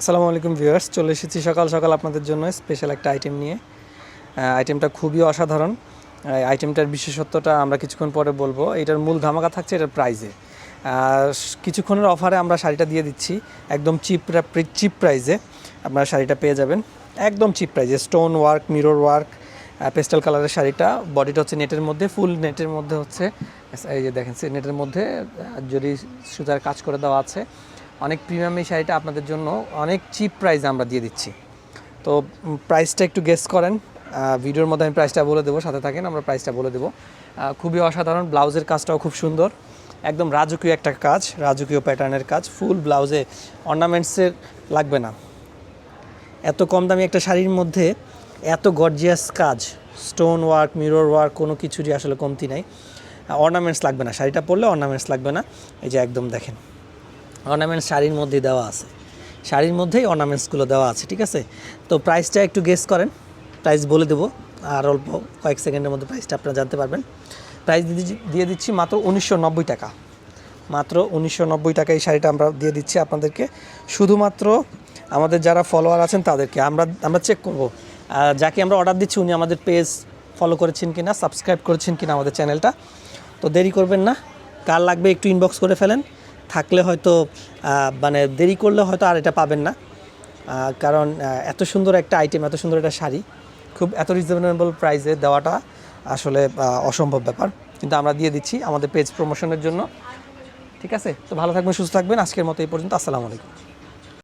আসসালামু আলাইকুম ভিউয়ার্স, চলে এসেছি সকাল সকাল আপনাদের জন্য স্পেশাল একটা আইটেম নিয়ে। আইটেমটা খুবই অসাধারণ। আইটেমটার বিশেষত্বটা আমরা কিছুক্ষণ পরে বলব। এটার মূল ধামাকা থাকছে এটার প্রাইজে কিছুক্ষণের অফারে আমরা শাড়িটা দিয়ে দিচ্ছি। একদম চিপ চিপ প্রাইজে আপনারা শাড়িটা পেয়ে যাবেন। একদম চিপ প্রাইজে stone work mirror work pastel কালারের শাড়িটা। বডিটা হচ্ছে নেটের মধ্যে ফুল নেটের মধ্যে হচ্ছে, এই যে দেখেন নেটের মধ্যে যদি সুতার কাজ করে দেওয়া আছে অনেক প্রিমিয়াম এই শাড়িটা আপনাদের জন্য অনেক চিপ প্রাইসে আমরা দিয়ে দিচ্ছি। তো প্রাইসটা একটু গেস করেন। ভিডিওর মধ্যে আমি প্রাইসটা বলে দেবো, সাথে থাকেন, আমরা প্রাইসটা বলে দেবো। খুবই অসাধারণ ব্লাউজের কাজটাও খুব সুন্দর। একদম রাজকীয় একটা কাজ, রাজকীয় প্যাটার্নের কাজ ফুল ব্লাউজে অর্নামেন্টসের লাগবে না। এত কম দামি একটা শাড়ির মধ্যে এত গর্জিয়াস কাজ স্টোন ওয়ার্ক মিরর ওয়ার্ক কোনো কিছুরই আসলে কমতি নাই। অর্নামেন্টস লাগবে না, শাড়িটা পরলে অর্নামেন্টস লাগবে না। এই যে একদম দেখেন। অর্নামেন্টস শাড়ির মধ্যেই দেওয়া আছে। শাড়ির মধ্যেই অর্নামেন্টসগুলো দেওয়া আছে, ঠিক আছে? তো প্রাইসটা একটু গেস করেন। প্রাইস বলে দেবো, আর অল্প কয়েক সেকেন্ডের মধ্যে প্রাইসটা আপনারা জানতে পারবেন। প্রাইস দিয়ে- দিচ্ছি মাত্র উনিশশো নব্বই টাকা। মাত্র উনিশশো নব্বই টাকা এই শাড়িটা আমরা দিয়ে দিচ্ছি আপনাদেরকে। শুধুমাত্র আমাদের যারা ফলোয়ার আছেন তাদেরকে। আমরা আমরা চেক করব। যাকে আমরা অর্ডার দিচ্ছি, উনি আমাদের পেজ ফলো করেছেন কিনা সাবস্ক্রাইব করেছেন কিনা আমাদের চ্যানেলটা তো দেরি করবেন না। কার লাগবে একটু ইনবক্স করে ফেলেন। থাকলে হয়তো মানে দেরি করলে হয়তো আর এটা পাবেন না। কারণ এত সুন্দর একটা আইটেম এত সুন্দর একটা শাড়ি, খুব এত রিজনেবল প্রাইসে দেওয়াটা আসলে অসম্ভব ব্যাপার। কিন্তু আমরা দিয়ে দিচ্ছি আমাদের পেজ প্রমোশনের জন্য। ঠিক আছে? তো ভালো থাকবেন, সুস্থ থাকবেন। আজকের মতো এই পর্যন্ত। আসসালামু আলাইকুম।